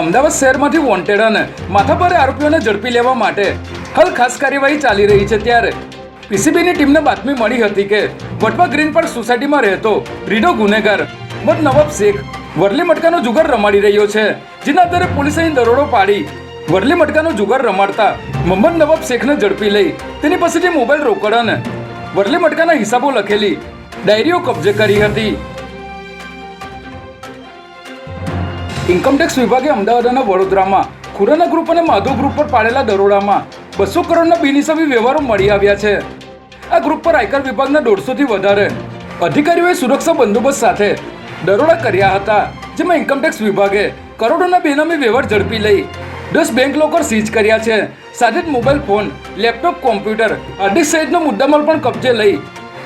અમદાવાદ શહેરમાંથી વોન્ટેડ અને માથાભારે આરોપીઓને ઝડપી લેવા માટે હાલ ખાસ કાર્યવાહી ચાલી રહી છે ત્યારે પીસીબીની ટીમને બાતમી મળી હતી કે વટવા ગ્રીન પાર્ક સોસાયટીમાં રહેતો રીડો ગુનેગાર મત નવાબ શેખ વરલી મટકાનો જુગાર રમાડી રહ્યો છે, જેના આધારે પોલીસે દરોડો પાડી વરલી મટકાનો જુગાર રમાડતા મોહમ્મદ નવાબ શેખને ઝડપી લઈ તેની પાસેથી મોબાઈલ રોકડ અને વરલી મટકાના હિસાબો લખેલી ડાયરીઓ કબજે કરી હતી. ઇન્કમટેક્સ વિભાગે અમદાવાદ અને વડોદરામાં ખુરાના ગ્રુપ અને માધવ ગ્રુપ પર પાડેલા દરોડામાં બસો કરોડના બિનહિસાબી વ્યવહારો મળી આવ્યા છે. આ ગ્રુપ પર આયકર વિભાગના દોઢસોથી વધારે અધિકારીઓએ સુરક્ષા બંદોબસ્ત સાથે દરોડા કર્યા હતા, જેમાં ઇન્કમટેક્સ વિભાગે કરોડોના બેનામી વ્યવહાર ઝડપી લઈ દસ બેંક લોકર સીઝ કર્યા છે. સાથે જ mobile phone laptop computer hard disk સહિતનો મુદ્દામાલ પણ કબજે લઈ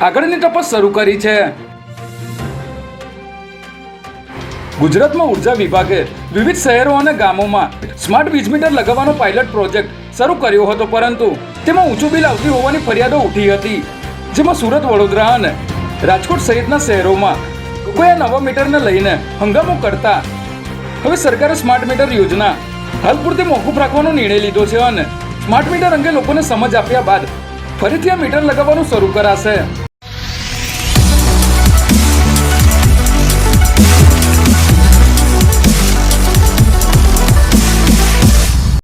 આગળની તપાસ શરૂ કરી છે. ગુજરાતમાં ઊર્જા વિભાગે વિવિધ શહેરો અને ગામોમાં સ્માર્ટ વીજ મીટર લગાવવાનો પાયલટ પ્રોજેક્ટ શરૂ કર્યો હતો, પરંતુ તેમાં ઊંચું બિલ આવતી હોવાની ફરિયાદો ઉઠી હતી, જેમાં સુરત, વડોદરા અને રાજકોટ સહિતના શહેરોમાં લોકોએ નવા મીટરને લઈને હંગામો કરતા હવે સરકારે સ્માર્ટ મીટર યોજના હાલ પૂરતી મોકૂફ રાખવાનો નિર્ણય લીધો છે અને સ્માર્ટ મીટર અંગે લોકોને સમજ આપ્યા બાદ ફરીથી આ મીટર લગાવવાનું શરૂ કરાશે.